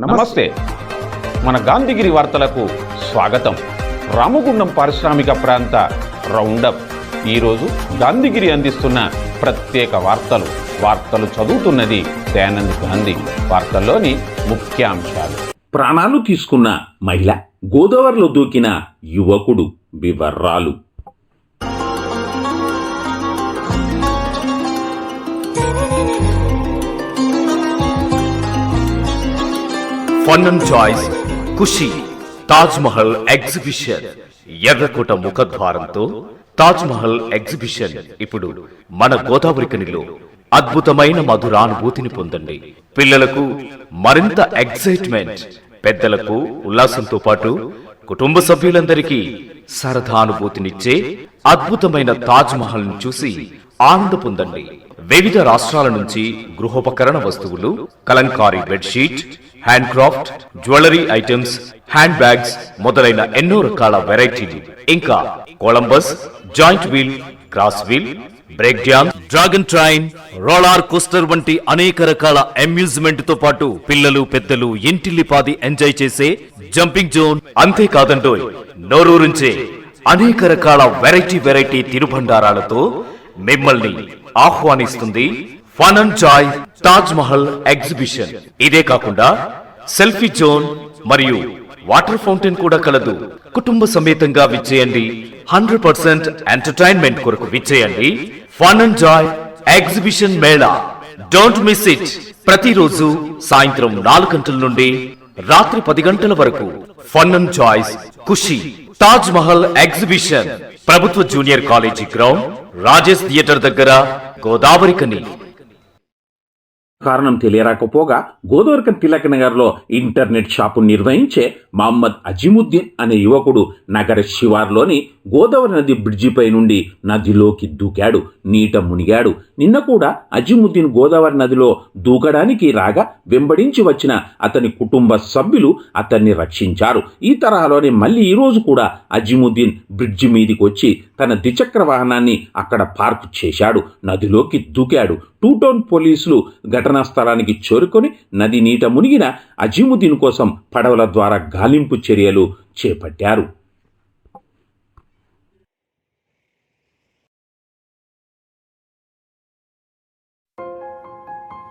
నమస్తే. మన గాంధీగిరి వార్తలకు స్వాగతం. రామగుండం పారిశ్రామిక ప్రాంత రౌండప్. ఈరోజు గాంధీగిరి అందిస్తున్న ప్రత్యేక వార్తలు. వార్తలు చదువుతున్నది దయానంద్ గాంధీ. వార్తల్లోని ముఖ్యాంశాలు. ప్రాణాలు తీసుకున్న మహిళ. గోదావరిలో దూకిన యువకుడు వివర్రాలు fun and choice Khushi Taj Mahal exhibition ఎర్రకోట ముఖద్వారంతో తాజ్ మహల్ ఎగ్జిబిషన్ ఇప్పుడు మన గోదావరి కనిలో అద్భుతమైన మధురానుభూతిని పొందండి. పిల్లలకు మరింత ఎక్సైట్మెంట్ పెద్దలకు ఉల్లాసంతో పాటు కుటుంబ సభ్యులందరికీ సరదానుభూతినిచ్చే అద్భుతమైన తాజ్ మహల్ను చూసి ఆనంద పొందండి. వివిధ రాష్ట్రాల నుంచి గృహోపకరణ వస్తువులు kalamkari bedsheet hand craft jewellery items hand bags మొదలైన ఎన్నో రకాల వెరైటీలు ఇంకా Columbus giant wheel cross wheel break dance dragon train roller coaster వంటి అనేక రకాల అమ్యూజ్మెంట్తో పాటు పిల్లలు పెద్దలు ఇంటిల్లిపాది ఎంజాయ్ చేసే జంపింగ్ జోన్ అంతేకాదంటో నోరూరించే అనేక రకాల వెరైటీ వెరైటీ తిరుబండారాలతో మిమ్మల్ని ఆహ్వానిస్తుంది fun and joy Taj Mahal exhibition. ఇదే కాకుండా సెల్ఫీ జోన్ మరియు వాటర్ ఫౌంటైన్ కూడా కలదు. కుటుంబ సమేతంగా విచ్చేయండి. హండ్రెడ్ పర్సెంట్ ఎంటర్టైన్మెంట్ కొరకు విచ్చేయండి. Fun and joy exhibition mela. Don't miss it. ప్రతిరోజు సాయంత్రం నాలుగు గంటల నుండి రాత్రి పది గంటల వరకు fun and joys Khushi Taj Mahal exhibition. ప్రభుత్వ junior college ground Rajesh theatre దగ్గర గోదావరి కని. కారణం తెలియరాకపోగా గోదావరికన్ తిలక్ నగర్లో ఇంటర్నెట్ షాపు నిర్వహించే మహమ్మద్ అజిముద్దీన్ అనే యువకుడు నగర శివార్లోని గోదావరి నది బ్రిడ్జిపై నుండి నదిలోకి దూకాడు. నీట మునిగాడు. నిన్న కూడా అజిముద్దీన్ గోదావరి నదిలో దూకడానికి రాగా వెంబడించి వచ్చిన అతని కుటుంబ సభ్యులు అతన్ని రక్షించారు. ఈ తరహాలోనే మళ్ళీ ఈరోజు కూడా అజిముద్దీన్ బ్రిడ్జి మీదికి వచ్చి తన ద్విచక్ర వాహనాన్ని అక్కడ పార్క్ చేశాడు. నదిలోకి దూకాడు. టూ టౌన్ పోలీసులు ఘటనా స్థలానికి చేరుకొని నది నీట మునిగిన అజీముద్దీన్ కోసం పడవల ద్వారా గాలింపు చర్యలు చేపట్టారు.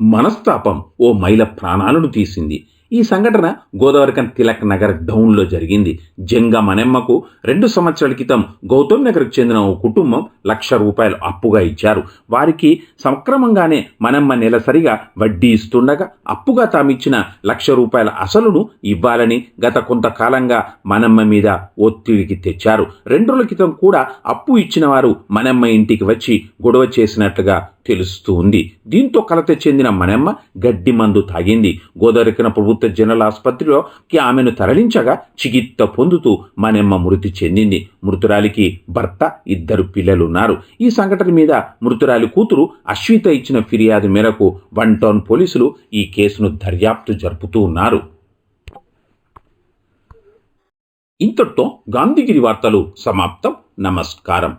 మనస్తాపం ఓ మైల ప్రాణాలను తీసింది. ఈ సంఘటన గోదావరికన్ తిలక్ నగర్ డౌన్లో జరిగింది. జంగ మనెమ్మకు రెండు సంవత్సరాల క్రితం గౌతమ్ నగర్కు చెందిన ఓ కుటుంబం లక్ష రూపాయలు అప్పుగా ఇచ్చారు. వారికి సక్రమంగానే మనెమ్మ నెలసరిగా వడ్డీ ఇస్తుండగా అప్పుగా తామిచ్చిన లక్ష రూపాయల అసలును ఇవ్వాలని గత కొంతకాలంగా మనమ్మ మీద ఒత్తిడికి తెచ్చారు. రెండు రోజుల క్రితం కూడా అప్పు ఇచ్చిన వారు మనమ్మ ఇంటికి వచ్చి గొడవ చేసినట్లుగా తెలుస్తూ ఉంది. దీంతో కలత చెందిన మనమ్మ గడ్డి మందు తాగింది. గోదావరికన ప్రభుత్వ జనరల్ ఆసుపత్రిలోకి ఆమెను తరలించగా చికిత్స పొందుతూ మనమ్మ మృతి చెందింది. మృతురాలికి భర్త ఇద్దరు పిల్లలున్నారు. ఈ సంఘటన మీద మృతురాలి కూతురు అశ్విత ఇచ్చిన ఫిర్యాదు మేరకు వన్ టౌన్ పోలీసులు ఈ కేసును దర్యాప్తు జరుపుతూ ఉన్నారు. ఇంతటితో గాంధీగిరి వార్తలు సమాప్తం. నమస్కారం.